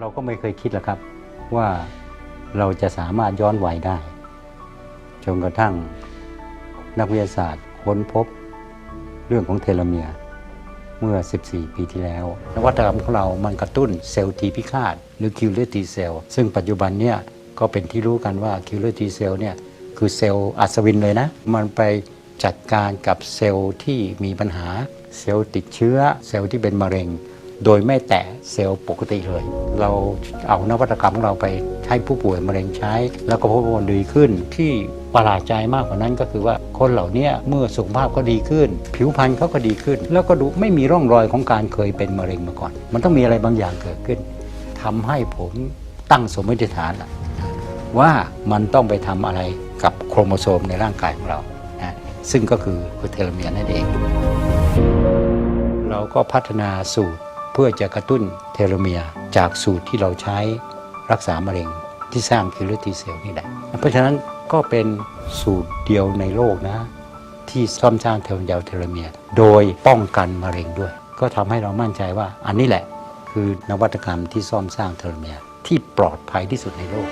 เราก็ไม่เคยคิดหรอกครับ ว่าเราจะสามารถย้อนวัยได้จนกระทั่งนักวิทยาศาสตร์ค้นพบเรื่องของเทโลเมียร์เมื่อ 14 ปีที่แล้ว นวัตกรรมของเรามันกระตุ้นเซลล์ทีพิฆาต หรือคิวเลอร์ทีเซลล์ซึ่งปัจจุบันเนี่ยก็เป็นที่รู้กันว่าคิวเลอร์ทีเซลล์เนี่ยคือเซลล์อัศวินเลยนะ มันไปจัดการกับเซลล์ที่มีปัญหา เซลล์ติดเชื้อ เซลล์ที่เป็นมะเร็ง โดยไม่แตะเซลล์ปกติเลย เราเอานวัตกรรมของเราไปให้ผู้ป่วยมะเร็งใช้ แล้วก็พบว่าดีขึ้นที่ประหลาดใจมากกว่านั้นก็คือว่าคนเหล่านี้เมื่อสุขภาพก็ดีขึ้น ผิวพรรณเขาก็ดีขึ้น แล้วก็ดูไม่มีร่องรอยของการเคยเป็นมะเร็งมาก่อน มันต้องมีอะไรบางอย่างเกิดขึ้นทำให้ผมตั้งสมมติฐานว่ามันต้องไปทำอะไรกับโครโมโซมในร่างกายของเรานะซึ่งก็คือคือเทโลเมียร์นั่นเอง เราก็พัฒนาสูตร เพื่อจะกระตุ้นเทโลเมียร์จากสูตรที่เราใช้รักษามะเร็งที่สร้างคิลลิตีเซลนี่แหละ เพราะฉะนั้นก็เป็นสูตรเดียวในโลกนะ ที่ซ่อมสร้างเทโลเมียร์เทโลเมียร์โดยป้องกันมะเร็งด้วย ก็ทำให้เรามั่นใจว่าอันนี้แหละคือนวัตกรรมที่ซ่อมสร้างเทโลเมียร์ที่ปลอดภัยที่สุดในโลก